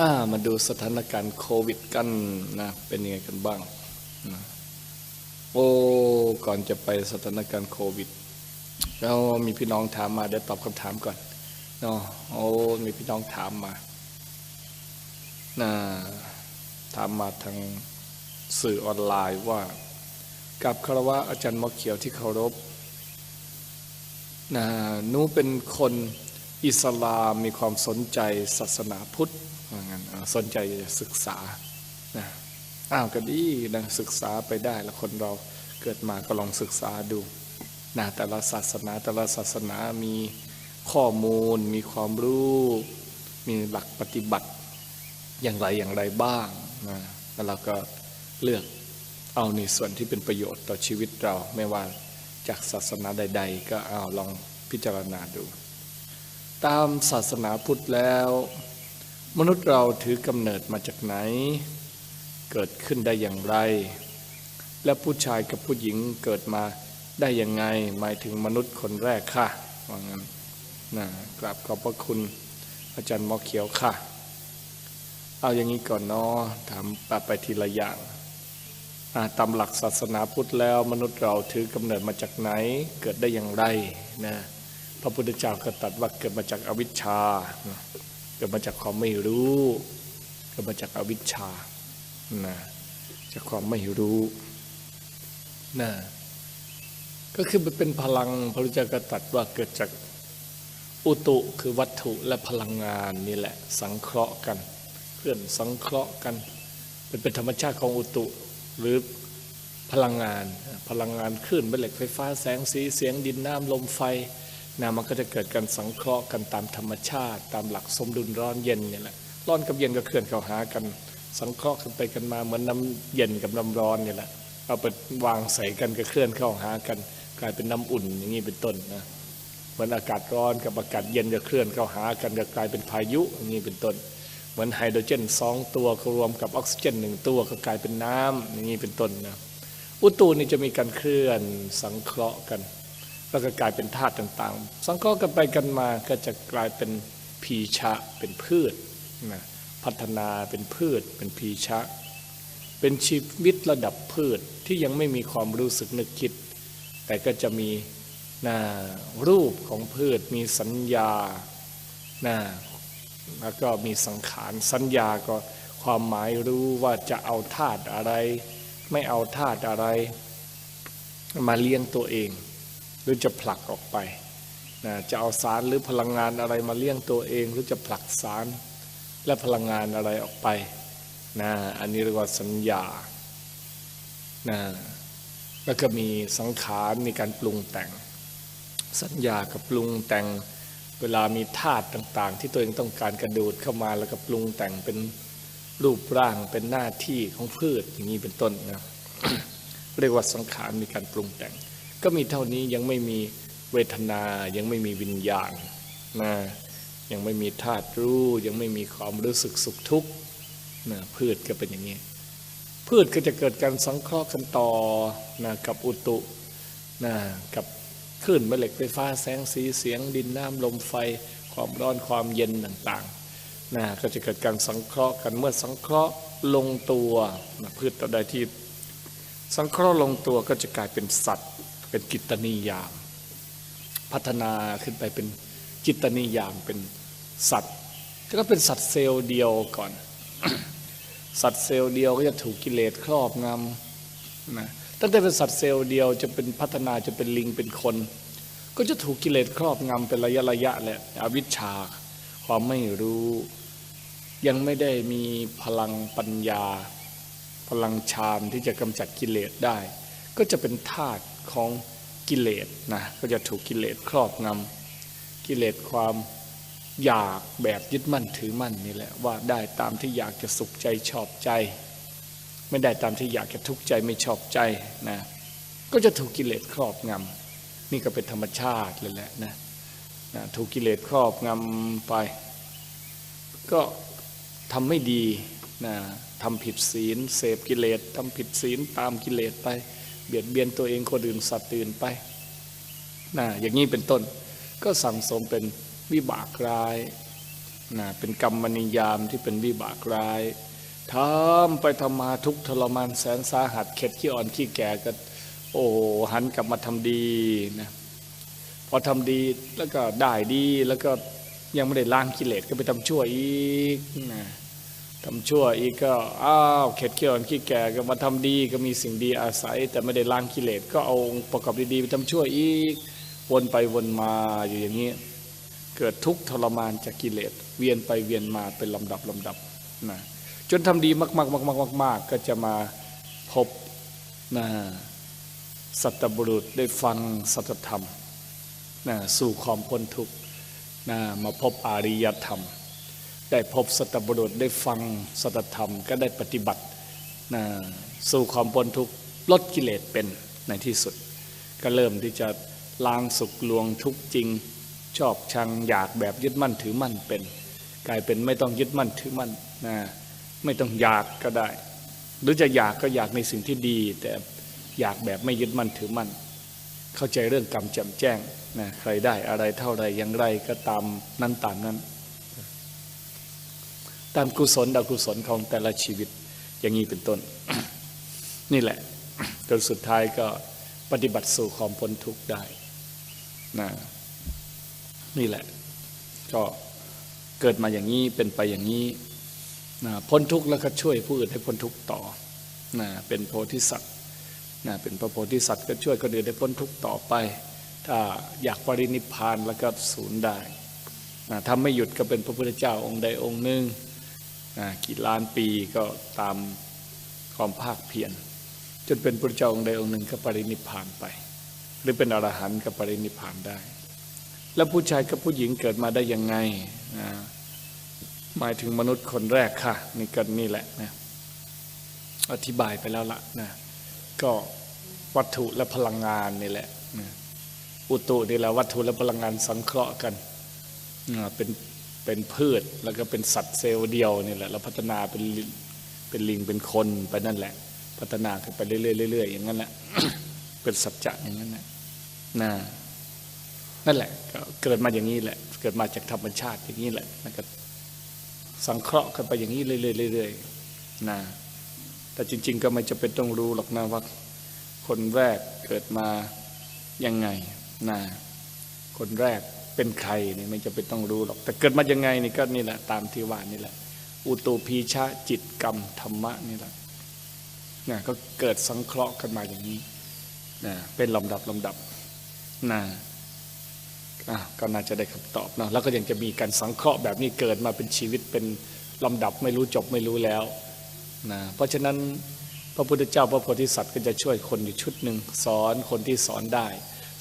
อ่ามาดูสถานการณ์โควิดกันนะเป็นยังไงกันบ้างนะโอ้ก่อนจะไปสถานการณ์โควิดแล้วมีพี่น้องถามมาเดี๋ยวตอบคำถามก่อนเนาะโอ้มีพี่น้องถามมานะถามมาทางสื่อออนไลน์ว่า กับคารวะอาจารย์มอเขียวที่เคารพนะนูเป็นคนอิสลามมีความสนใจศาสนาพุทธ ว่างั้นสนใจจะศึกษานะอ้าวก็ดีนะศึกษาไปได้แล้วคนเราเกิดมาก็ลองศึกษาดูนะแต่ละศาสนาแต่ละศาสนามีข้อมูล มีความรู้ มีหลักปฏิบัติอย่างไรอย่างไรบ้างนะแล้วเราก็เลือกเอาในส่วนที่เป็นประโยชน์ต่อชีวิตเราไม่ว่าจากศาสนาใด ๆ ก็เอาลองพิจารณาดู ตามศาสนาพุทธแล้ว มนุษย์เราถือกำเนิดมาจากไหน เกิดขึ้นได้อย่างไร และผู้ชายกับผู้หญิงเกิดมาได้ยังไง หมายถึงมนุษย์คนแรกค่ะว่างั้นนะกราบขอบพระคุณอาจารย์หมอเขียวค่ะ เอาอย่างนี้ก่อนเนาะถามไปทีละอย่างตามหลักศาสนาพุทธแล้ว มนุษย์เราถือกำเนิดมาจากไหน เกิดได้อย่างไรนะพระพุทธเจ้าก็ตรัสว่าเกิดมาจากอวิชชานะ เกิดมาจากความไม่รู้เกิดมาจากอวิชชานะจากความไม่รู้นะก็คือมันเป็นพลังพระพุทธเจ้าก็ตรัสว่าเกิดจากอุตุคือวัตถุและพลังงานนี่แหละ สังเคราะห์กันเคลื่อนสังเคราะห์กันเป็นเป็นธรรมชาติของอุตุหรือพลังงาน พลังงานคลื่นแม่เหล็กไฟฟ้าแสงสีเสียงดินน้ำลมไฟ นะมันก็จะเกิดการสังเคราะห์กันตามธรรมชาติ ตามหลักสมดุลร้อนเย็นเนี่ยแหละร้อนกับเย็นก็เคลื่อนเข้าหากัน สังเคราะห์กันไปกันมาเหมือนน้าเย็นกับน้ำร้อนเนี่ยแหละเอาไปวางใส่กันก็เคลื่อนเข้าหากัน กลายเป็นน้ำอุ่นอย่างนี้เป็นต้นนะเหมือนอากาศร้อนกับอากาศเย็นจะเคลื่อนเข้าหากันจะกลายเป็นพายุอย่างนี้เป็นต้น เหมือนไฮโดรเจนสองตัวรวมกับออกซิเจนหนึ่งตัวก็กลายเป็นน้ำอย่างนี้เป็นต้นนะอุตุนี่จะมีการเคลื่อนสังเคราะห์กัน แล้วก็กลายเป็นธาตุต่างๆ สังเคราะห์กันไปกันมาก็จะกลายเป็นพีชะเป็นพืชนะพัฒนาเป็นพืช เป็นพีชะ เป็นชีวิตระดับพืชที่ยังไม่มีความรู้สึกนึกคิด แต่ก็จะมีนะรูปของพืชมีสัญญานะแล้วก็มีสังขารสัญญาก็ความหมายรู้ว่าจะเอาธาตุอะไร ไม่เอาธาตุอะไร มาเลี้ยงตัวเอง หรือจะผลักออกไปนะจะเอาสารหรือพลังงานอะไรมาเลี้ยงตัวเอง หรือจะผลักสารและพลังงานอะไรออกไปนะอันนี้เรียกว่าสัญญานะแล้วก็มีสังขารมีการปรุงแต่ง สัญญากับปรุงแต่งเวลามีธาตุต่างๆ ที่ตัวเองต้องการกระโดดเข้ามาแล้วก็ปรุงแต่งเป็นรูปร่างเป็นหน้าที่ของพืชอย่างนี้เป็นต้นนะเรียกว่าสังขารมีการปรุงแต่ง ก็มีเท่านี้ยังไม่มีเวทนา ยังไม่มีวิญญาณนะยังไม่มีธาตุรู้ ยังไม่มีความรู้สึกสุขทุกข์นะพืชก็เป็นอย่างนี้พืชก็จะเกิดการสังเคราะห์กันต่อนะกับอุตุนะกับคลื่นแม่เหล็กไฟฟ้าแสงสีเสียงดินน้ำลมไฟ ความร้อนความเย็นต่างๆนะก็จะเกิดการสังเคราะห์กันเมื่อสังเคราะห์ลงตัวนะพืชตัวใดที่สังเคราะห์ลงตัวก็จะกลายเป็นสัตว์ เป็นกิตตนิยาม พัฒนาขึ้นไปเป็นจิตตนิยามเป็นสัตว์ก็เป็นสัตว์เซลล์เดียวก่อน สัตว์เซลล์เดียวก็จะถูกกิเลสครอบงำนะตั้งแต่เป็นสัตว์เซลล์เดียวจะเป็นพัฒนาจะเป็นลิงเป็นคน ก็จะถูกกิเลสครอบงำเป็นระยะระยะแหละอวิชชา ความไม่รู้ ยังไม่ได้มีพลังปัญญา พลังฌานที่จะกำจัดกิเลสได้ ก็จะเป็นธาตุของกิเลสนะก็จะถูกกิเลสครอบงำกิเลสความอยากแบบยึดมั่นถือมั่นนี่แหละว่าได้ตามที่อยากจะสุขใจชอบใจ ไม่ได้ตามที่อยากจะทุกข์ใจไม่ชอบใจนะก็จะถูกกิเลสครอบงำนี่ก็เป็นธรรมชาติเลยแหละนะนะถูกกิเลสครอบงำไป ก็ทำไม่ดีนะทำผิดศีลเสพกิเลสทำผิดศีลตามกิเลสไป เบียดเบียนตัวเองคนอื่นสัตว์อื่นไปนะอย่างนี้เป็นต้น ก็สั่งสมเป็นวิบากร้ายนะเป็นกรรมนิยามที่เป็นวิบากร้ายทำไปทำมาทุกทรมานแสนสาหัสเข็ดขี้อ่อนขี้แก่ก็โอ้หันกลับมาทำดีนะพอทำดีแล้วก็ได้ดีแล้วก็ยังไม่ได้ล้างกิเลสก็ไปทำชั่วอีกนะ ทำชั่วอีกก็อ้าวเข็ดขี้อ่อนขี้แก่ก็มาทำดีก็มีสิ่งดีอาศัย แต่ไม่ได้ล้างกิเลสก็เอาองค์ประกอบดีๆไปทำชั่วอีกวนไปวนมาอยู่อย่างนี้ เกิดทุกข์ทรมานจากกิเลส เวียนไปเวียนมาเป็นลำดับลำดับนะจนทำดีมากๆมากๆๆๆก็จะมาพบนะสัตบุรุษได้ฟังสัตธรรมนะสู่ความพ้นทุกข์นะมาพบอริยธรรม ได้พบสัตบุรุษได้ฟังสัตธรรมก็ได้ปฏิบัตินะสู่ความพ้นทุกข์ลดกิเลสเป็นในที่สุด ก็เริ่มที่จะล้างสุขลวงทุกจริง ชอบชังอยากแบบยึดมั่นถือมั่นเป็น กลายเป็นไม่ต้องยึดมั่นถือมั่นนะไม่ต้องอยากก็ได้ หรือจะอยากก็อยากในสิ่งที่ดี แต่อยากแบบไม่ยึดมั่นถือมั่น เข้าใจเรื่องกรรมแจ่มแจ้งนะใครได้อะไรเท่าไรอย่างไรก็ตามนั้นตามนั้น ตามกุศลดากุศลของแต่ละชีวิตอย่างนี้เป็นต้น นี่แหละจนสุดท้ายก็ปฏิบัติสู่ความพ้นทุกข์ได้นะนี่แหละ ก็เกิดมาอย่างนี้เป็นไปอย่างนี้นะพ้นทุกข์แล้วก็ช่วยผู้อื่นให้พ้นทุกข์ต่อนะเป็นโพธิสัตว์นะเป็นพระโพธิสัตว์ก็ช่วยคนอื่นให้พ้นทุกข์ต่อไป ถ้าอยากปรินิพานแล้วก็ศูนย์ได้นะถ้าไม่หยุดก็เป็นพระพุทธเจ้าองค์ใดองค์หนึ่ง กี่ล้านปีก็ตามความภาคเพียรจนเป็นพระเจ้าองค์ใดองค์หนึ่งก็ปรินิพานไป หรือเป็นอรหันต์ก็ปรินิพานได้ แล้วผู้ชายกับผู้หญิงเกิดมาได้ยังไงนะหมายถึงมนุษย์คนแรกค่ะ นี่ก็นี่แหละนะอธิบายไปแล้วละนะก็วัตถุและพลังงานนี่แหละนะอุตุนี่แหละวัตถุและพลังงานสังเคราะห์กันเป็น เป็นพืชแล้วก็เป็นสัตว์เซลล์เดียวนี่แหละแล้วพัฒนาเป็นลิเป็นลิงเป็นคนไปนั่นแหละ พัฒนาขึ้นไปเรื่อยๆเรื่อยๆอย่างนั้นแหละเป็นสัจจะอย่างนั้นแหละนะนั่นแหละก็เกิดมาอย่างนี้แหละ เกิดมาจากธรรมชาติอย่างนี้แหละแล้วก็สังเคราะห์กันไปอย่างนี้เรื่อยๆเรื่อยๆนะแต่จริง ๆ ก็ไม่จะเป็นต้องรู้หรอกนะว่าคนแรกเกิดมายังไงนะคนแรก เป็นใครนี่ไม่จะเป็นต้องรู้หรอก แต่เกิดมายังไงนี่ก็นี่แหละตามที่ว่านี่แหละ อุตูพีชะจิตกรรมธรรมะนี่แหละนะก็เกิดสังเคราะห์กันมาอย่างนี้นะเป็นลำดับลำดับนะอะก็น่าจะได้คำตอบนะแล้วก็ยังจะมีการสังเคราะห์แบบนี้เกิดมาเป็นชีวิตเป็นลำดับไม่รู้จบไม่รู้แล้วนะเพราะฉะนั้นพระพุทธเจ้าพระโพธิสัตว์ก็จะช่วยคนอยู่ชุดหนึ่งสอนคนที่สอนได้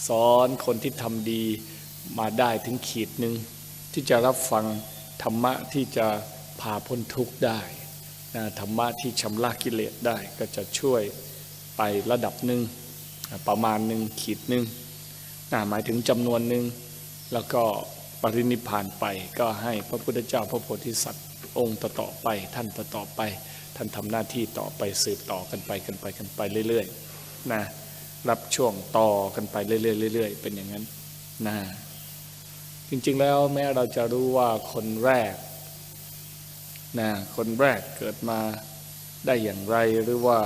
สอนคนที่ทำดี มาได้ถึงขีดหนึ่งที่จะรับฟังธรรมะที่จะพาพ้นทุกข์ได้นะธรรมะที่ชำระกิเลสได้ก็จะช่วยไประดับหนึ่งประมาณหนึ่งขีดหนึ่งนะหมายถึงจำนวนหนึ่งแล้วก็ปรินิพานไปก็ให้พระพุทธเจ้าพระโพธิสัตว์องค์ต่อๆไป ท่านต่อๆไป ท่านทำหน้าที่ต่อไปสืบต่อกันไปกันไปกันไปเรื่อยๆนะรับช่วงต่อกันไปเรื่อยๆเรื่อยๆเป็นอย่างนั้นนะ จริง ๆ แล้วแม้เราจะรู้ว่าคนแรกนะคนแรกเกิดมาได้อย่างไรหรือว่า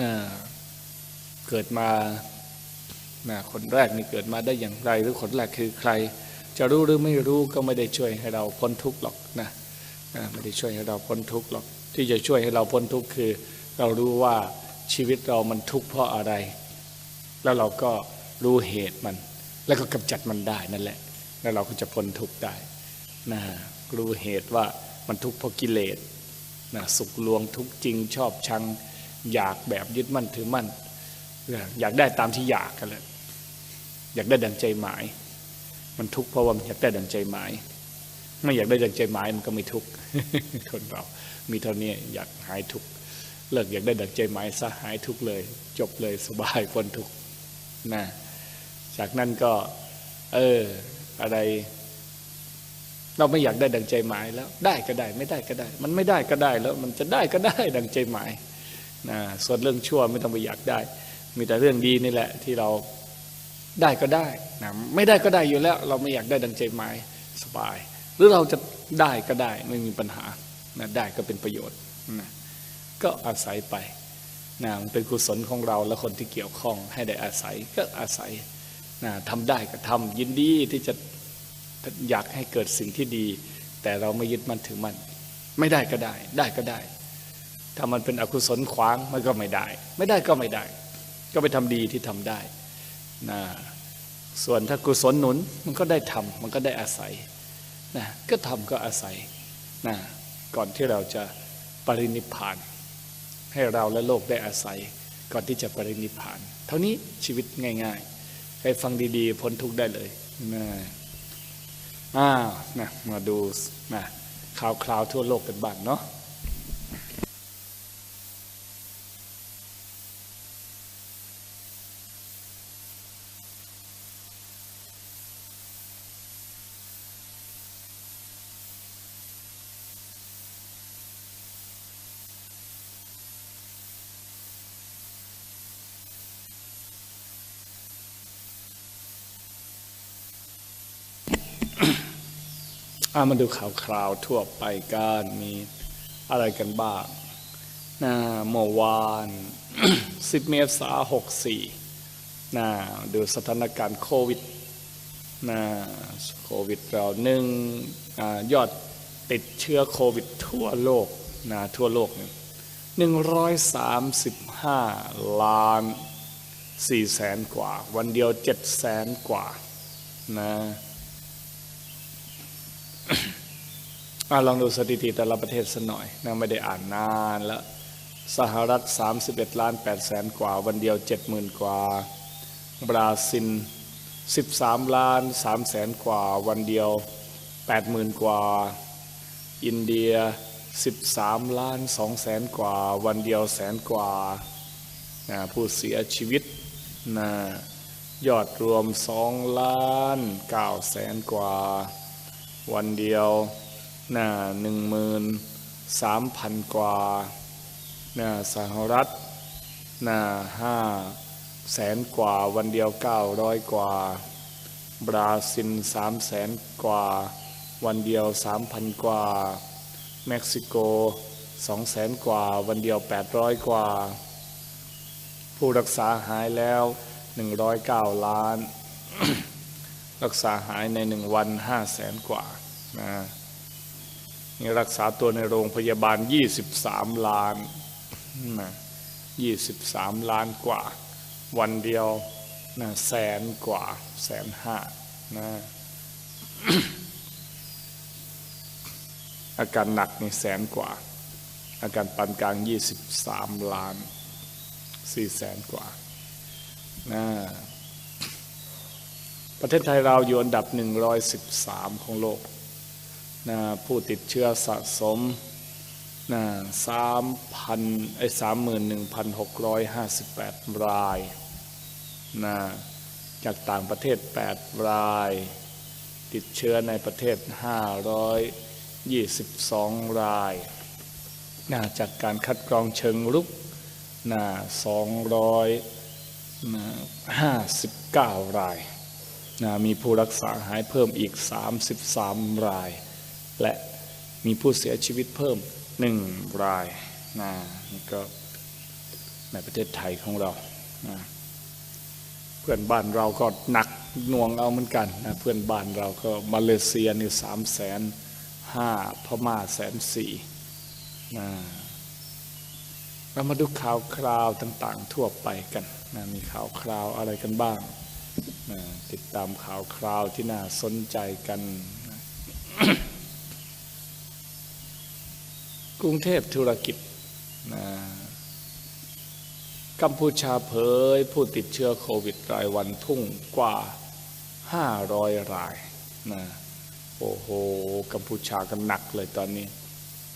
นะเกิดมานะคนแรกนี่เกิดมาได้อย่างไร หรือคนแรกคือใคร จะรู้หรือไม่รู้ก็ไม่ได้ช่วยให้เราพ้นทุกข์หรอกนะนะไม่ได้ช่วยให้เราพ้นทุกข์หรอก ที่จะช่วยให้เราพ้นทุกข์คือ เรารู้ว่าชีวิตเรามันทุกข์เพราะอะไร แล้วเราก็รู้เหตุมัน แล้วก็กำจัดมันได้นั่นแหละ แล้วเราก็จะพ้นทุกข์ได้นะรู้เหตุว่ามันทุกข์เพราะกิเลสนะสุขลวงทุกข์จริงชอบชังอยากแบบยึดมั่นถือมั่น อยากได้ตามที่อยากกันแหละอยากได้ดังใจหมาย มันทุกข์เพราะว่ามันอยากได้ดังใจหมาย ไม่อยากได้ดังใจหมายมันก็ไม่ทุกข์คนเรา มีเท่านี้อยากหายทุกข์เลิกอยากได้ดังใจหมายซะหายทุกข์เลย จบเลยสบายพ้นทุกข์นะ จากนั้นก็ เออ อะไร เราไม่อยากได้ดังใจหมายแล้ว ได้ก็ได้ ไม่ได้ก็ได้ มันไม่ได้ก็ได้แล้ว มันจะได้ก็ได้ดังใจหมายนะส่วนเรื่องชั่วไม่ต้องไปอยากได้ มีแต่เรื่องดีนี่แหละ ที่เราได้ก็ได้นะไม่ได้ก็ได้อยู่แล้ว เราไม่อยากได้ดังใจหมายสบาย หรือเราจะได้ก็ได้ไม่มีปัญหานะได้ก็เป็นประโยชน์นะก็อาศัยไปนะมันเป็นกุศลของเราและคนที่เกี่ยวข้องให้ได้อาศัยก็อาศัย นะทำได้ก็ทำยินดีที่จะอยากให้เกิดสิ่งที่ดี แต่เราไม่ยึดมันถือมัน ไม่ได้ก็ได้ ได้ก็ได้ ถ้ามันเป็นอกุศลขวางมันก็ไม่ได้ ไม่ได้ก็ไม่ได้ ก็ไปทำดีที่ทำได้นะส่วนถ้ากุศลหนุนมันก็ได้ทำมันก็ได้อาศัยนะก็ทำก็อาศัยนะก่อนที่เราจะปรินิพาน ให้เราและโลกได้อาศัย ก่อนที่จะปรินิพาน เท่านี้ชีวิตง่าย ๆ ใครฟังดีๆพ้นทุกข์ได้เลยนะอ้าวนะมาดูนะข่าวคราวทั่วโลกกันบ้างเนาะ อามาดูข่าวคราวทั่วไปกันมีอะไรกันบ้างนะเมื่อวาน 10 เมษาหกสี่นะดูสถานการณ์โควิดนะโควิดเราหนึ่งอยอดติดเชื้อโควิดทั่วโลกนะทั่วโลกหนึ่งร้อยสามสิบห้าล้านสี่แสนกว่า วันเดียวเจ็ดแสนกว่านะ ลองดูสถิติแต่ละประเทศสักหน่อยนะไม่ได้อ่านนานแล้วสหรัฐ 31 ล้าน8แสนกว่า วันเดียว 70,000 กว่า บราซิล 13 ล้าน3แสนกว่า วันเดียว 80,000 กว่า อินเดีย 13 ล้าน2แสนกว่า วันเดียวแสนกว่านะผู้เสียชีวิตนะยอดรวม 2 ล้าน9แสนกว่า วันเดียว นะหนึ่งหมื่นสามพันกว่านะสหรัฐนะห้าแสนกว่าวันเดียวเก้าร้อยกว่า บราซิลสามแสนกว่า วันเดียวสามพันกว่า เม็กซิโกสองแสนกว่าวันเดียวแปดร้อยกว่า ผู้รักษาหายแล้วหนึ่งร้อยเก้าล้าน รักษาหายในหนึ่งวันห้าแสนกว่านะ รักษาตัวในโรงพยาบาล 23 ล้านนะ23 ล้านกว่า วันเดียวนะแสนกว่าแสนห้านะอาการหนักนี่แสนกว่า อาการปานกลาง 23 ล้าน4แสนกว่านะประเทศไทยเราอยู่อันดับ 113 ของโลก นะผู้ติดเชื้อสะสมนะสามพันไอ้สามหมื่นหนึ่งพันหกร้อยห้าสิบแปดรายนะจากต่างประเทศแปดราย ติดเชื้อในประเทศห้าร้อยยี่สิบสองรายนะจากการคัดกรองเชิงรุกนะสองร้อยห้าสิบเก้ารายนะมีผู้รักษาหายเพิ่มอีกสามสิบสามราย และมีผู้เสียชีวิตเพิ่มหนึ่งรายนะนี่ก็ในประเทศไทยของเรานะเพื่อนบ้านเราก็หนักหน่วงเอาเหมือนกันนะเพื่อนบ้านเราก็มาเลเซียนี่สามแสนห้าพม่าแสนสี่นะเรามาดูข่าวคราวต่างๆ ทั่วไปกันนะมีข่าวคราวอะไรกันบ้างนะติดตามข่าวคราวที่น่าสนใจกันนะ กรุงเทพธุรกิจนะกัมพูชาเผยผู้ติดเชื้อโควิดรายวันพุ่งกว่า 500 รายนะโอ้โห กัมพูชากันหนักเลยตอนนี้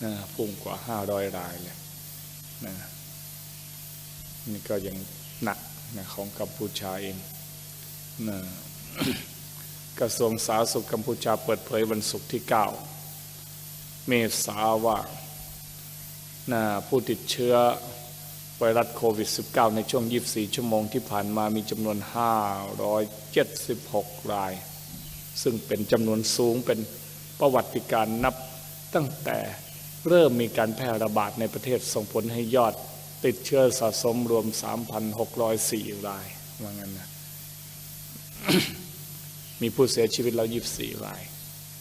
นะพุ่งกว่า 500 รายเลยนะนี่ก็ยังหนักนะของกัมพูชาเองนะกระทรวงสาธารณสุขกัมพูชาเปิดเผยวันศุกร์ที่ 9 เมษาว่านะ ผู้ติดเชื้อไวรัสโควิด -19 ในช่วง 24 ชั่วโมงที่ผ่านมามีจำนวน 576 ราย ซึ่งเป็นจำนวนสูงเป็นประวัติการนับตั้งแต่เริ่มมีการแพร่ระบาดในประเทศส่งผลให้ยอดติดเชื้อสะสมรวม 3,604 รายว่างั้นนะมีผู้เสียชีวิตแล้ว 24 ราย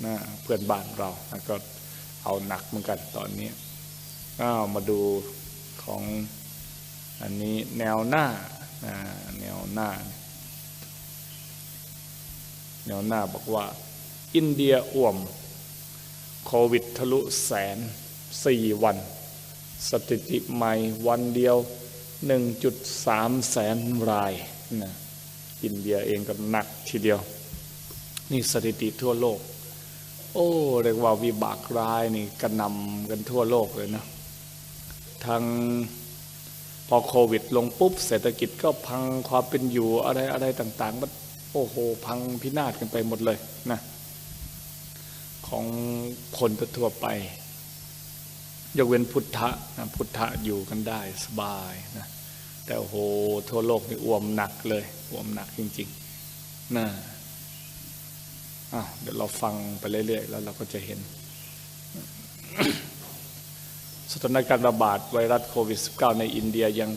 นะเพื่อนบ้านเราก็เอาหนักเหมือนกันตอนนี้ อ้าวมาดูของอันนี้แนวหน้าแนวหน้า แนวหน้าบอกว่า อินเดียอ่วม โควิดทะลุแสนสี่วัน สถิติใหม่วันเดียว 1.3 แสนรายนะอินเดียเองก็หนักทีเดียว นี่สถิติทั่วโลก โอ้ เรียกว่าวิบากร้ายนี่กระนำกันทั่วโลกเลยนะ ทั้งพอโควิด ลงปุ๊บเศรษฐกิจก็พังความเป็นอยู่อะไรอะไรต่างๆมันโอ้โห พังพินาศกันไปหมดเลยนะของคนทั่วไป ยกเว้นพุทธะนะพุทธะอยู่กันได้สบายนะแต่โอ้โหทั่วโลกนี่อ่วมหนักเลยอ่วมหนักจริงๆนะอะเดี๋ยวเราฟังไปเรื่อยๆ แล้วเราก็จะเห็น สถานการณ์ระบาดไวรัสโควิด -19 ในอินเดียยัง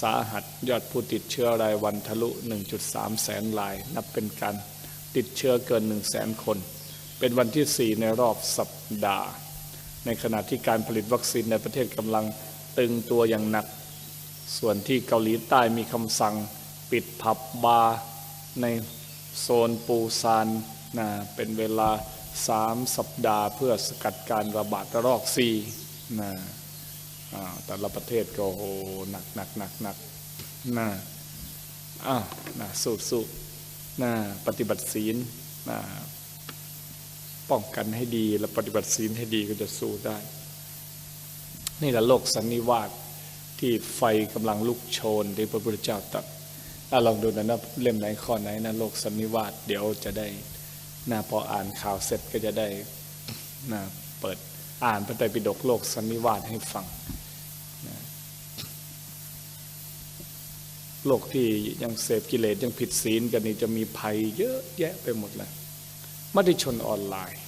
สาหัสยอดผู้ติดเชื้อรายวันทะลุ 1.3 แสนราย นับเป็นการติดเชื้อเกิน 1 แสนคน เป็นวันที่ 4 ในรอบสัปดาห์ ในขณะที่การผลิตวัคซีนในประเทศกำลังตึงตัวอย่างหนัก ส่วนที่เกาหลีใต้มีคำสั่งปิดผับบาร์ในโซนปูซานนะเป็นเวลา 3 สัปดาห์เพื่อสกัดการระบาดระลอก4นะอ่า แต่ละประเทศก็โหหนักหนักหนักหนักนะอ้าวนะสู้สู้นะปฏิบัติศีลนะป้องกันให้ดีและปฏิบัติศีลให้ดีก็จะสู้ได้ นี่แหละโลกสันนิวาสที่ไฟกำลังลุกโชนที่พระพุทธเจ้าตรัสถ้าลองดูนะนะเล่มไหนข้อไหนนะโลกสันนิวาสเดี๋ยวจะได้นะพออ่านข่าวเสร็จก็จะได้นะเปิดอ่านพระไตรปิฎกโลกสันนิวาสให้ฟังนะ โลกที่ยังเสพกิเลสยังผิดศีลกันนี่จะมีภัยเยอะแยะไปหมดเลยมติชนออนไลน์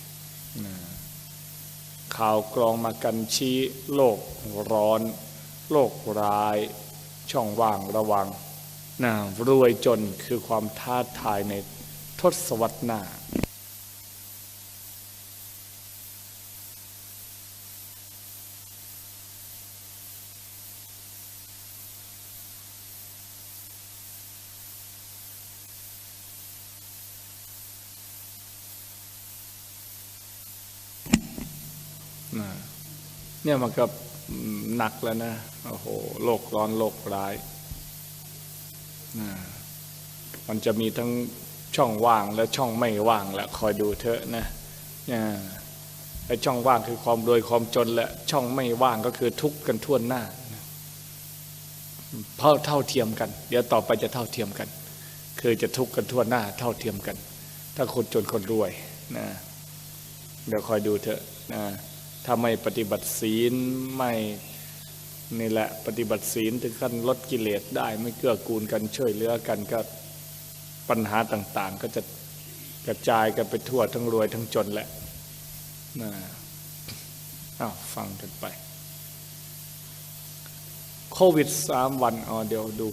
ข่าวกรองมากันชี้โลกร้อน โลกร้าย ช่องว่างระวังนะรวยจนคือความท้าทายในทศวรรษหน้า เนี่ยมันก็หนักแล้วนะโอ้โหโลกร้อนโลกร้ายนะมันจะมีทั้งช่องว่างและช่องไม่ว่างแหละคอยดูเถอะนะเนี่ยไอช่องว่างคือความรวยความจนและช่องไม่ว่างก็คือทุกข์กันทั่วหน้าเพราะเท่าเทียมกัน เดี๋ยวต่อไปจะเท่าเทียมกัน คือจะทุกข์กันทั่วหน้า เท่าเทียมกัน ถ้าคนจนคนรวยนะเดี๋ยวคอยดูเถอะนะ ถ้าไม่ปฏิบัติศีลไม่นี่แหละปฏิบัติศีลถึงขั้นลดกิเลสได้ไม่เกื้อกูลกันช่วยเหลือกันก็ปัญหาต่างๆ ก็จะกระจายกันไปทั่วทั้งรวยทั้งจนแหละนะอ้าวฟังกันไป โควิดสามวันอ๋อเดี๋ยวดู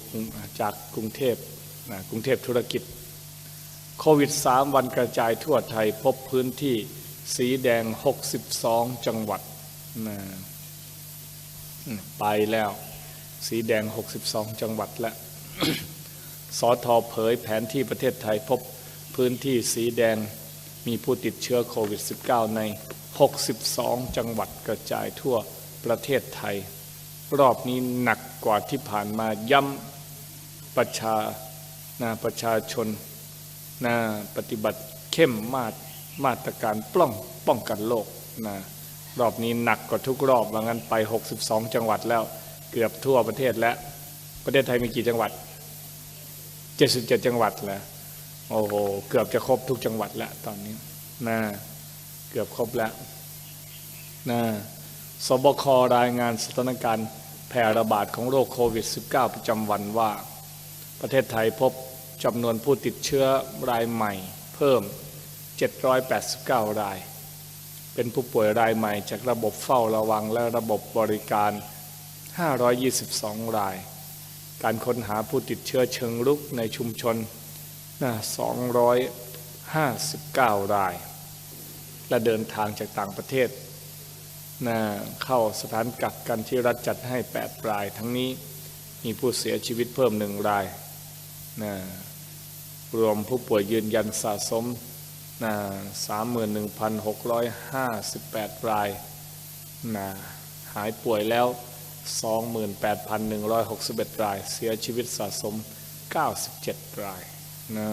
จากกรุงเทพนะกรุงเทพธุรกิจ โควิดสามวันกระจายทั่วไทยพบพื้นที่ สีแดง 62 จังหวัดนะไปแล้ว สีแดง 62 จังหวัดแล้วสอทอเผยแผนที่ประเทศไทยพบพื้นที่สีแดงมีผู้ติดเชื้อโควิด -19 ใน 62 จังหวัดกระจายทั่วประเทศไทย รอบนี้หนักกว่าที่ผ่านมาย้ำประชานะประชาชนนะปฏิบัติเข้มมาตร มาตรการป้องป้องกันโรคนะรอบนี้หนักกว่าทุกรอบว่างั้นไป 62 จังหวัดแล้วเกือบทั่วประเทศแล้ว ประเทศไทยมีกี่จังหวัด 77 จังหวัดแล้วโอ้โหเกือบจะครบทุกจังหวัดแล้วตอนนี้นะเกือบครบแล้วนะสบครายงานสถานการณ์แพร่ระบาดของโรคโควิด -19 ประจำวันว่า ประเทศไทยพบจำนวนผู้ติดเชื้อรายใหม่เพิ่ม 789 ราย เป็นผู้ป่วยรายใหม่จากระบบเฝ้าระวังและระบบบริการ 522 ราย การค้นหาผู้ติดเชื้อเชิงรุกในชุมชนนะ259 ราย และเดินทางจากต่างประเทศนะเข้าสถานกักกันที่รัฐจัดให้ 8 ราย ทั้งนี้มีผู้เสียชีวิตเพิ่มหนึ่งรายนะรวมผู้ป่วยยืนยันสะสม นะ31,658 รายนะหายป่วยแล้ว 28,161 ราย เสียชีวิตสะสม 97 รายนะ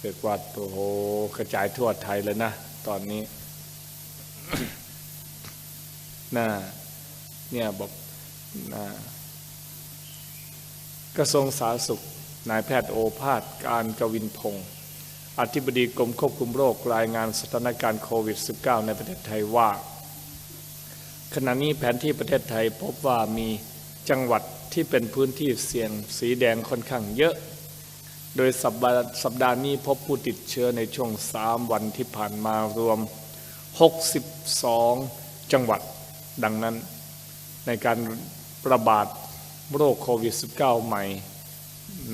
เรียกว่าโอ้โหกระจายทั่วไทยเลยนะ ตอนนี้นะเนี่ยบอกนะกระทรวงสาธารณสุข นายแพทย์โอภาส การกวินพงศ์ อธิบดีกรมควบคุมโรครายงานสถานการณ์โควิด -19 ในประเทศไทยว่า ขณะนี้แผนที่ประเทศไทยพบว่ามีจังหวัดที่เป็นพื้นที่เสี่ยงสีแดงค่อนข้างเยอะ โดยสัปดาสัปดาห์นี้พบผู้ติดเชื้อในช่วง 3 วันที่ผ่านมารวม 62 จังหวัด ดังนั้น ในการระบาดโรคโควิด -19 ใหม่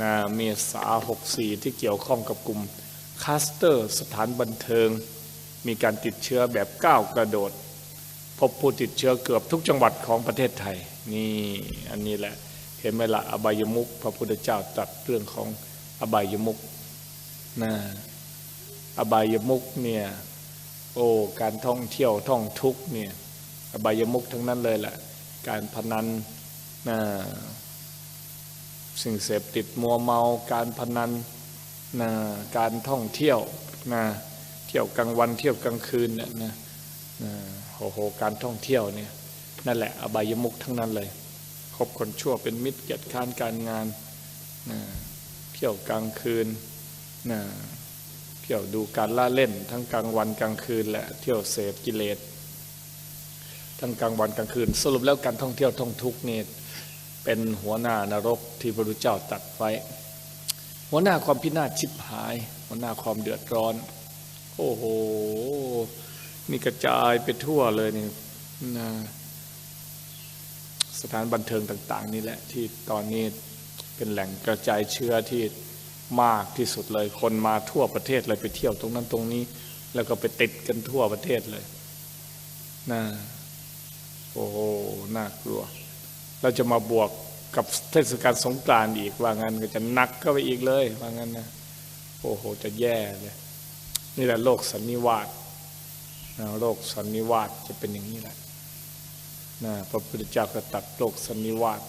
นะเมษา64 ที่เกี่ยวข้องกับกลุ่ม คลัสเตอร์สถานบันเทิง มีการติดเชื้อแบบก้าวกระโดด พบผู้ติดเชื้อเกือบทุกจังหวัดของประเทศไทย นี่อันนี้แหละ เห็นไหมละอบายมุกพระพุทธเจ้าตรัสเรื่องของอบายมุกนะอบายมุกเนี่ยโอ้การท่องเที่ยวท่องทุกเนี่ยอบายมุกทั้งนั้นเลยแหละการพนันนะสิ่งเสพติดมัวเมาการพนัน นะการท่องเที่ยวนะเที่ยวกลางวันเที่ยวกลางคืนเนี่ยนะนะโอ้โหการท่องเที่ยวเนี่ยนั่นแหละอบายมุกทั้งนั้นเลยคบคนชั่วเป็นมิตรเกียรติค้านการงานนะเที่ยวกลางคืนนะเที่ยวดูการล่าเล่น ทั้งกลางวันกลางคืนและเที่ยวเสพกิเลสทั้งกลางวันกลางคืน สรุปแล้วการท่องเที่ยวท่องทุกนี่เป็นหัวหน้านรกที่พระพุทธเจ้าตัดไว้ หัวหน้าความพินาศชิบหาย หัวหน้าความเดือดร้อน โอ้โหนี่กระจายไปทั่วเลยนี่นะสถานบันเทิงต่าง ๆ นี่แหละที่ตอนนี้เป็นแหล่งกระจายเชื้อที่มากที่สุดเลย คนมาทั่วประเทศเลยไปเที่ยวตรงนั้นตรงนี้ แล้วก็ไปติดกันทั่วประเทศเลยนะโอ้โหน่ากลัว เราจะมาบวก กับเทศกาลสงกรานต์อีกว่างั้นก็จะหนักเข้าไปอีกเลยว่างั้นนะโอ้โหจะแย่เลยนี่แหละโลกสันนิวาสนะโลกสันนิวาสจะเป็นอย่างนี้แหละนะพระพุทธเจ้าก็ตัดโลกสันนิวาส